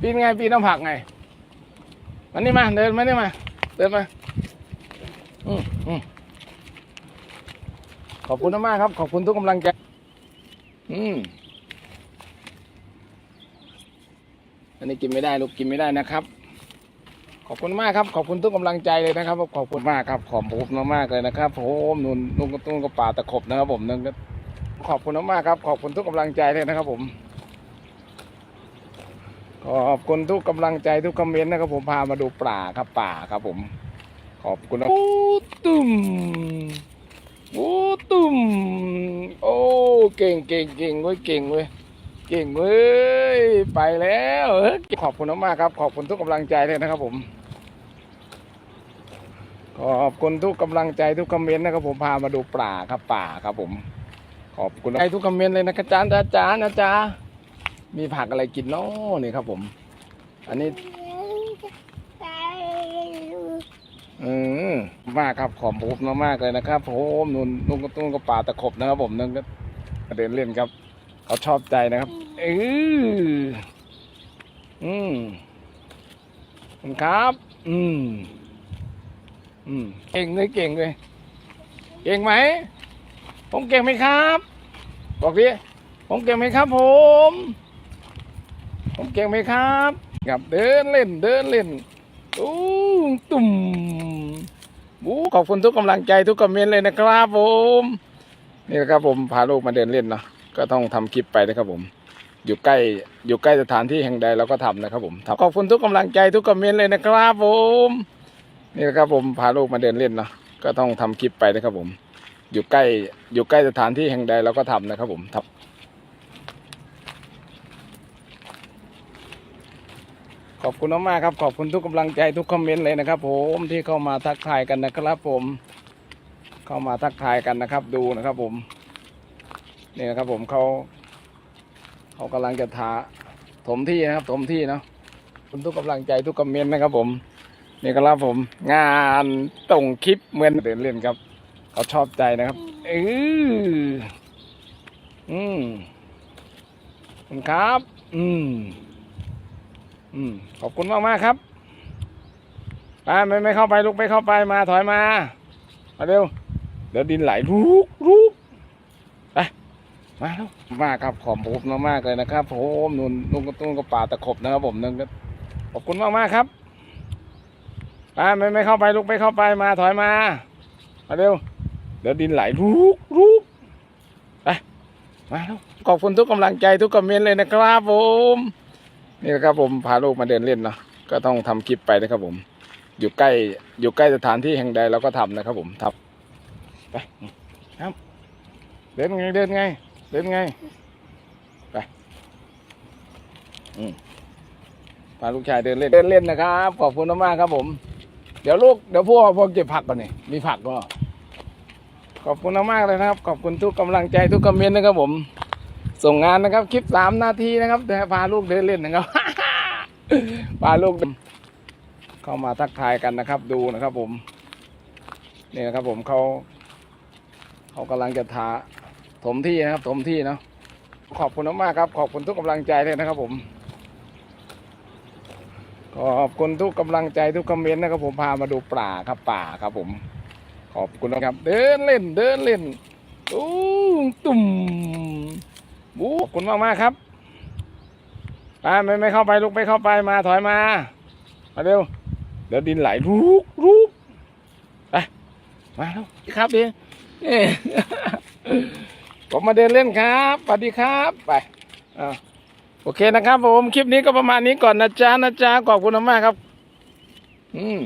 ปีนไงปีนน้ำผักไงมันนี่มาเดินมานี่มาเดินมาอืมอืมขอบคุณมากๆครับ ขอบคุณทุกกำลังใจอืมอันนี้กินไม่ได้ลูกกินไม่ได้นะครับ ขอบคุณมากครับ ขอบคุณทุกกำลังใจเลยนะครับ ขอบคุณมากครับ ขอบคุณมากๆเลยนะครับผมนุ่นนุ่นก็ตุ้งก็ป่าตะขบนะครับ ผมนุ่นก็ขอบคุณมากๆครับ ขอบคุณทุกกำลังใจเลยนะครับ ผม ขอบคุณทุกกำลังใจทุกคอมเมนต์นะครับผมพามาดูป่าครับป่าครับผม ขอบคุณนะโอ้ตุ่มโอ้ตุ่มโอ้เก่งเก่งเก่งเว้ยเก่งเว้ยเก่งเว้ยไปแล้วเอ้ยขอบคุณมากๆครับ ขอบคุณทุกกำลังใจเลยนะครับผม ขอบคุณทุกกำลังใจทุกคอมเมนต์นะครับผมพามาดูป่าครับป่าครับผม ขอบคุณใจทุกคอมเมนต์เลยนะครับอาจารย์อาจารย์นะจ๊ะ มีผักอะไรกินเนาะนี่ครับผม อันนี้ออมากครับขอบคุณมากๆเลยนะครับผมนุ่นนุ่นก็ตุ้งก็ป่าตะขบนะครับ ผมนุ่นก็เดินเล่นครับ เขาชอบใจนะครับเอออืมขอบคุณครับ อืม อืม เก่งเลยเก่งเลย เก่งไหม ผมเก่งไหมครับ บอกดิ ผมเก่งไหมครับผม ผมเก่งไหมครับครับเดินเล่นเดินเล่นอู้ตุ่มบูขอบคุณทุกกำลังใจทุกคอมเมนต์เลยนะครับผมนี่นะครับผมพาลูกมาเดินเล่นเนาะก็ต้องทำคลิปไปนะครับผม อยู่ใกล้อยู่ใกล้สถานที่แห่งใดเราก็ทำนะครับผมขอบคุณทุกกำลังใจทุกคอมเมนต์เลยนะครับผมนี่นะครับผมพาลูกมาเดินเล่นเนาะก็ต้องทำคลิปไปนะครับผม อยู่ใกล้อยู่ใกล้สถานที่แห่งใดเราก็ทำนะครับผมทำข อบคุณมากๆครับ ขอบคุณทุกกำลังใจทุกคอมเมนต์เลยนะครับ ผมที่เข้ามาทักทายกันนะครับผม เข้ามาทักทายกันนะครับ ดูนะครับ ผมนี่นะครับ ผมเขาเขากำลังจะทาถมที่นะครับ ถมที่เนาะคุณทุกกำลังใจทุกคอมเมนต์นะครับ ผมนี่ครับผม งานส่งคลิปเหมือนเดินเล่นครับเขาชอบใจนะครับเอออืมคุณครับ อืม อืมขอบคุณมากมากครับไปไม่ไม่เข้าไปลูกไม่เข้าไปมาถอยมามาเร็วเดี๋ยวดินไหลรูกรูกไปมาแล้วมากครับขอบคุณมากมากๆเลยนะครับผมนุ่นนุ่นก็ตุ้งก็ป่าตะขบนะครับผมนุ่นก็ขอบคุณมากมากครับไปไม่ไม่เข้าไปลูกไม่เข้าไปมาถอยมามาเร็วเดี๋ยวดินไหลรูกรูกไปมาแล้วขอบคุณทุกกำลังใจทุกคอมเมนต์เลยนะครับผม นี่นะครับผมพาลูกมาเดินเล่นเนาะก็ต้องทำคลิปไปนะครับผม อยู่ใกล้อยู่ใกล้สถานที่แห่งใดเราก็ทำนะครับผมทำไปครับเดินไงเดินไงเดินไงไปอืมพาลูกชายเดินเล่นเดินเล่นนะครับขอบคุณมากครับผม เดี๋ยวลูกเดี๋ยวพวกพวกเก็บผักก่อนนี่มีผักก็ขอบคุณมากเลยนะครับ ขอบคุณทุกกำลังใจทุกคอมเมนต์นะครับผม ส่งงานนะครับ คลิปสามนาทีนะครับแต่พาลูกเดินเล่นนะครับ พาลูกเข้ามาทักทายกันนะครับ ดูนะครับ ผมนี่นะครับ ผมเขาเขากำลังจะทาถมที่นะครับ ถมที่เนาะขอบคุณมากครับ ขอบคุณทุกกำลังใจเลยนะครับ ผม ขอบคุณทุกกำลังใจทุกคอมเมนต์นะครับ ผมพามาดูป่าครับป่าครับ ผม ขอบคุณนะครับ เดินเล่น เดินเล่นอู้มตุ่ม บคุณมากมากครับไปไม่ไม่เข้าไปลูกไม่เข้าไปมาถอยมามาเร็วเดี๋ยวดินไหลรูกรูกไปมาแล้วครับพี่ผมมาเดินเล่นครับสวัสดีครับไปอ่าโอเคนะครับผมคลิปนี้ก็ประมาณนี้ก่อนนะจ๊ะนะจ๊ะขอบคุณมากครับ อืม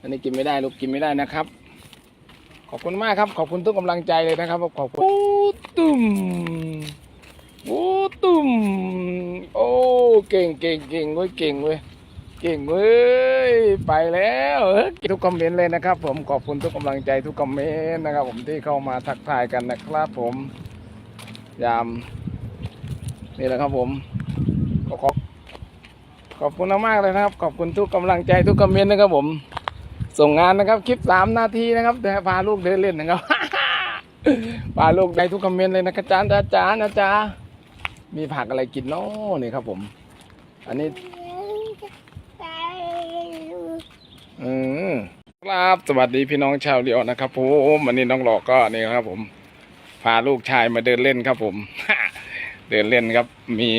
อันนี้กินไม่ได้ลูกกินไม่ได้นะครับ ขอบคุณมากครับ ขอบคุณทุกกำลังใจเลยนะครับ ขอบคุณโอ้ตุ่มโอ้ตุ่มโอ้เก่งเก่งเก่งเว้ยเก่งเว้ยเก่งเว้ยไปแล้วทุกคอมเมนต์เลยนะครับ ผมขอบคุณทุกกำลังใจทุกคอมเมนต์นะครับ ผมที่เข้ามาทักทายกันนะครับผมยามนี่แหละครับผมขอขอบขอบคุณมากเลยนะครับ ขอบคุณทุกกำลังใจทุกคอมเมนต์นะครับผม ส่งงานนะครับ คลิปสามนาทีนะครับแต่พาลูกเดินเล่นนะครับพาลูกได้ทุกคอมเมนต์เลยนะครับอาจารย์อาจารย์นะจ๊ะมีผักอะไรกินเนาะนี่ครับผม อันนี้อืมครับสวัสดีพี่น้องชาวเรียวนะครับผมวันนี้น้องหลอกก็นี่ครับผม พาลูกชายมาเดินเล่นครับผมเดินเล่นครับ มี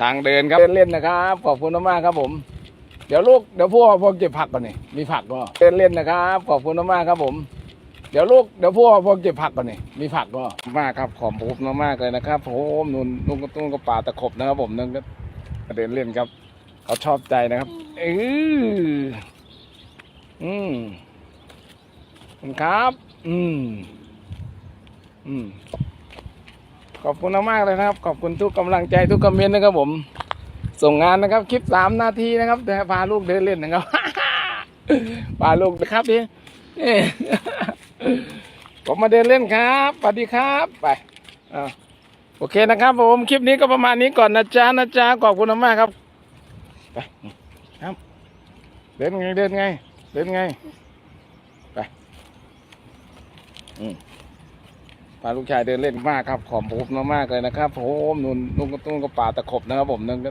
ทางเดินครับเดินเล่นนะครับ ขอบคุณมากๆครับผม เดี๋ยวลูกเดี๋ยวพวกพวกเก็บผักก่อนนี่มีผักก็เดินเล่นนะครับขอบคุณมากๆครับผม เดี๋ยวลูกเดี๋ยวพวกพวกเก็บผักก่อนนี่มีผักก็มากครับขอบคุณมากๆเลยนะครับผมนุ่นนุ่นก็ตุ้นก็ป่าตะขบนะครับผมนั่นก็เดินเล่นครับ เขาชอบใจนะครับเอออืมขอบคุณครับ อืม อืมขอบคุณมากๆเลยนะครับ ขอบคุณทุกกำลังใจทุกคอมเมนต์นะครับผม ส่งงานนะครับคลิปสามนาทีนะครับแต่พาลูกเดินเล่นนะครับพาลูกนะครับพี่ยผมมาเดินเล่นครับสวัสดีครับไปอโอเคนะครับผมคลิปนี้ก็ประมาณนี้ก่อนนะจ๊ะนะจ๊ะขอบคุณมากครับไปครับเดินไงเดินไงเดินไงไปอืมพาลูกชายเดินเล่นมากครับ ขอบคุณมากๆเลยนะครับผมนุ่นนุ่นก็ตุ้นก็ป่าตะขบนะครับผมนั่นก็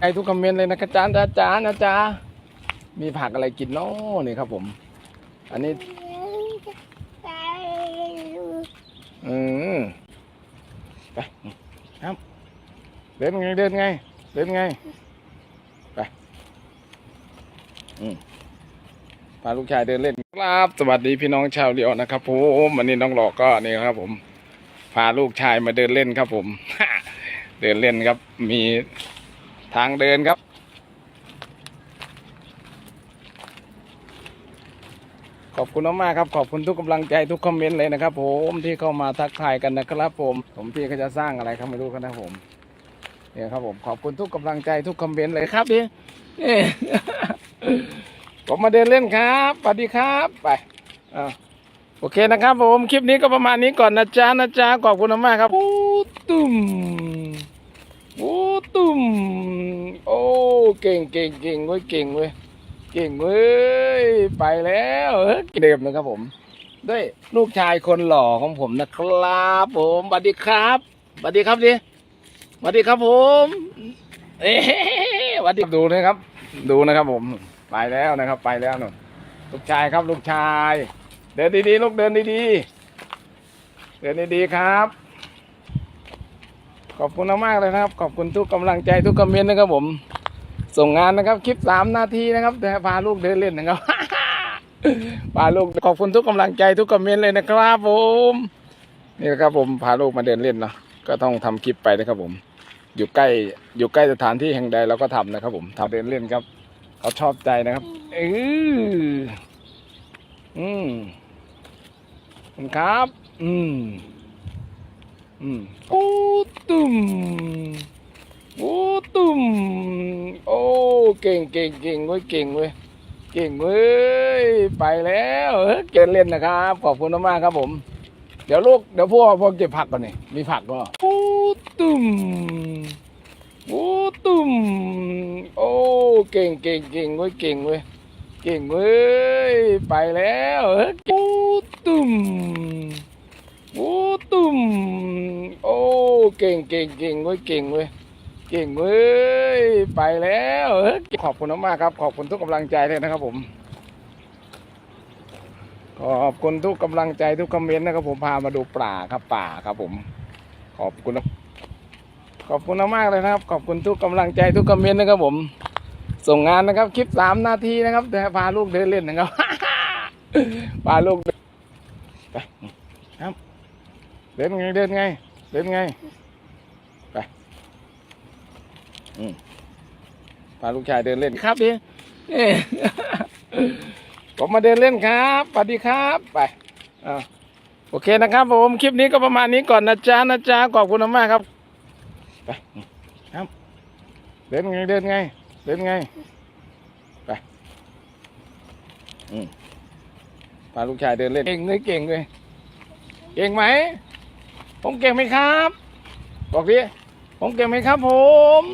ไอทุกคอมเมนต์เลยนะครับจาจ้าจ้านะจ๊ะมีผักอะไรกินเนาะนี่ครับผม อันนี้อืมไปครับเดินไงเดินไงเดินไงไปอืมพาลูกชายเดินเล่นครับสวัสดีพี่น้องชาวเรียวนะครับผมวันนี้น้องหลอกก็นี่ครับ ผม พาลูกชายมาเดินเล่นครับผม เดินเล่นครับ มี ทางเดินครับ ขอบคุณมากๆครับ ขอบคุณทุกกำลังใจทุกคอมเมนต์เลยนะครับ ผมที่เข้ามาทักทายกันนะครับ ผมผมพี่เขาจะสร้างอะไรครับไม่รู้กันนะผมเนี่ยครับผมขอบคุณทุกกำลังใจทุกคอมเมนต์เลยครับพี่ผมมาเดินเล่นครับสวัสดีครับไปอ่าโอเคนะครับผมคลิปนี้ก็ประมาณนี้ก่อนนะจ๊ะนะจ๊ะขอบคุณมากๆครับตุ่มโอ้ตุ่มโอ้ เก่งเก่งเก่งเว้ยเก่งเว้ยเก่งเว้ยไปแล้วเอ้ยเดิมนะครับผม ด้วยลูกชายคนหล่อของผมนะครับผมสวัสดีครับสวัสดีครับดิสวัสดีครับผมเอ๊สวัสดีดูนะครับ ดูนะครับผม ไปแล้วนะครับ ไปแล้วนู่นลูกชายครับลูกชาย เดินดีๆลูกเดินดีๆเดินดีๆครับขอบคุณมากเลยนะครับ ขอบคุณทุกกำลังใจทุกคอมเมนต์นะครับผม ส่งงานนะครับ คลิปสามนาทีนะครับแต่พาลูกเดินเล่นนะครับพาลูกขอบคุณทุกกำลังใจทุกคอมเมนต์เลยนะครับผมนี่นะครับผมพาลูกมาเดินเล่นเนาะก็ต้องทำคลิปไปนะครับผม อยู่ใกล้อยู่ใกล้สถานที่แห่งใดเราก็ทำนะครับ ผมทำเดินเล่นครับเขาชอบใจนะครับเอออืมคุณครับ อืมอืมโอ้ตุ่มโอ้ตุ่ม อ้เก่งเก่งเก่งเว้ยเก่งเว้ยเก่งเว้ยไปแล้วเก่งเล่นนะครับขอบคุณมากๆครับผม เดี๋ยวลูกเดี๋ยวพวกพวกเก็บผักก่อนนี่มีผักก็โอ้ตุ่มโอ้ตุ่มโอ้เก่งเก่งเก่งเว้ยเก่งเว้ยเก่งเว้ยไปแล้วโอ้ตุ่มโอ้ตุ่มโอ้เก่งเก่งเก่งเว้ยเก่งเว้ย เก่งเว้ย ไปแล้วขอบคุณมากครับ ขอบคุณทุกกำลังใจเลยนะครับผม ขอบคุณทุกกำลังใจทุกคอมเมนต์นะครับผมพามาดูป่าครับป่าครับผม ขอบคุณนะขอบคุณมากเลยนะครับ ขอบคุณทุกกำลังใจทุกคอมเมนต์นะครับผม ส่งงานนะครับ คลิปสามนาทีนะครับแต่พาลูกเดินเล่นนะครับพาลูกไปครับเดินไงเดินไงเดินไง พาลูกชายเดินเล่นครับพี่เอ้ยผมมาเดินเล่นครับสวัสดีครับ ไปอ่าโอเคนะครับผม คลิปนี้ก็ประมาณนี้ก่อนนะจ๊ะนะจ๊ะขอบคุณมากๆครับ ไปครับ เดินไง เดินไง เดินไง ไปอืมพาลูกชายเดินเล่น เก่งเลยเก่งเลย เก่งไหม ผมเก่งไหมครับ บอกดิผมเก่งไหมครับผม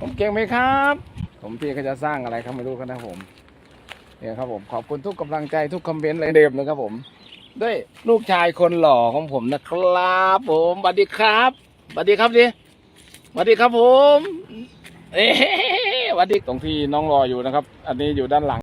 ผมเก่งไหมครับ ผมพี่เขาจะสร้างอะไรครับไม่รู้ครับนะผมเนี่ยครับผมขอบคุณทุกกำลังใจทุกคอมเมนต์เลยเดิมนะครับผมด้วยลูกชายคนหล่อของผมนะครับ ผมสวัสดีครับสวัสดีครับดิสวัสดีครับผมเอ๊ะสวัสดีตรงที่น้องรออยู่นะครับ อันนี้อยู่ด้านหลัง